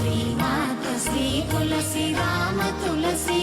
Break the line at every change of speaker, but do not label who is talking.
Srimata Shri Tulasi Rama Tulasi